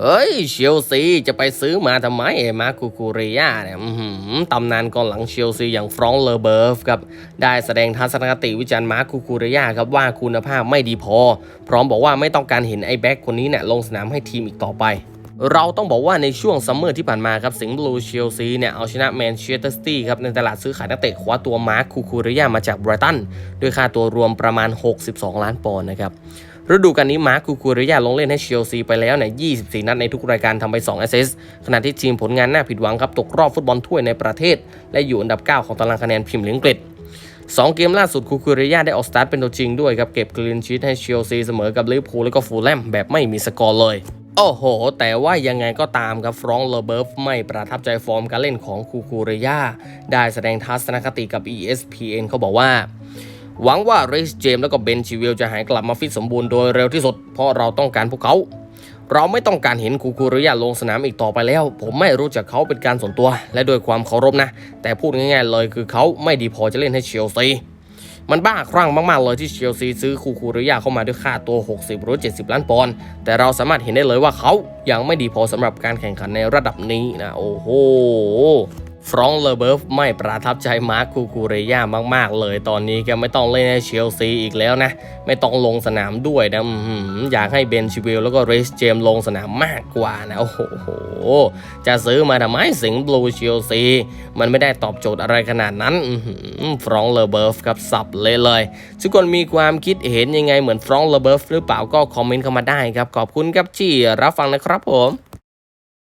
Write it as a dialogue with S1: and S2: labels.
S1: เฮ้ยเชลซีจะไปซื้อมาทำไมไอ้มาคูคูเรียเนี่ยอื้อหือตำนานกองหลังเชลซีอย่างฟรองเลอเบิร์ฟครับได้แสดงทัศนคติวิจารณ์มาคูคูเรียครับว่าคุณภาพไม่ดีพอ พร้อมบอกว่าไม่ต้องการเห็นไอ้แบ็คคนนี้เนี่ยลงสนามให้ทีมอีกต่อไปเราต้องบอกว่าในช่วงซัมเมอร์ที่ผ่านมาครับสิงห์บลูเชลซีเนี่ยเอาชนะแมนเชสเตอร์ซิตี้ครับในตลาดซื้อขายนักเตะคว้าตัวมาร์คคูคูเรียมาจากไบรตันด้วยค่าตัวรวมประมาณ 62 ล้านปอนด์นะครับ ฤดูกาลนี้มาร์คคูคูเรียลงเล่นให้เชลซีไปแล้วเนี่ย24 นัดในทุกรายการทำไป2แอสซิสขณะที่ทีมผลงานน่าผิดหวังครับตกรอบฟุตบอลถ้วยในประเทศ และอยู่อันดับ 9 ของตารางคะแนนพรีเมียร์ลีกอังกฤษสองเกมล่าสุดคูคูเรียได้ออกสตาร์ทเป็นตัวจริงด้วยครับ เก็บคลีนชีตให้เชลซีเสมอกับลิเวอร์พูลแล้วก็ฟูลแลมแบบไม่มีสกอร์เลย โอ้โห แต่ว่ายังไงก็ตามครับฟรองก์เลเบิร์ฟไม่ประทับใจฟอร์มการเล่นของคูคูเรียได้แสดงทัศนคติกับ ESPN เขาบอกว่า หวังว่าเรสเจมแล้วก็เบนชิวิลจะหายกลับมาฟิตสมบูรณ์โดยเร็วที่สุด เพราะเราต้องการพวกเขา เราไม่ต้องการเห็นคูคูริยาลงสนามอีกต่อไปแล้ว ผมไม่รู้จักเขาเป็นการส่วนตัว และด้วยความเคารพนะ แต่พูดง่ายๆเลยคือเขาไม่ดีพอจะเล่นให้เชลซีมันบ้าคลั่งมากๆเลยที่เชลซีซื้อคูคูริยาเข้ามาด้วยค่าตัว 60 หรือ 70 ล้านปอนด์แต่เราสามารถเห็นได้เลยว่าเขายังไม่ดีพอสำหรับการแข่งขันในระดับนี้นะโอ้โห ฟรองเลเบิร์ฟไม่ประทับใจมาร์คคูคูเรย่ามากๆ เลยตอนนี้แกไม่ต้องเล่นให้เชลซีอีกแล้วนะ ไม่ต้องลงสนามด้วยนะอยากให้เบนชิวิลแล้วก็เรสเจมลงสนามมากกว่านะ โอ้โห จะซื้อมาทำไมสิงห์บลูเชลซี มันไม่ได้ตอบโจทย์อะไรขนาดนั้นฟรองเลเบิร์ฟครับสับเลยเลย ทุกคนมีความคิดเห็นยังไงเหมือนฟรองเลเบิร์ฟหรือเปล่าก็คอมเมนต์เข้ามาได้ครับ ขอบคุณครับที่รับฟังนะครับผม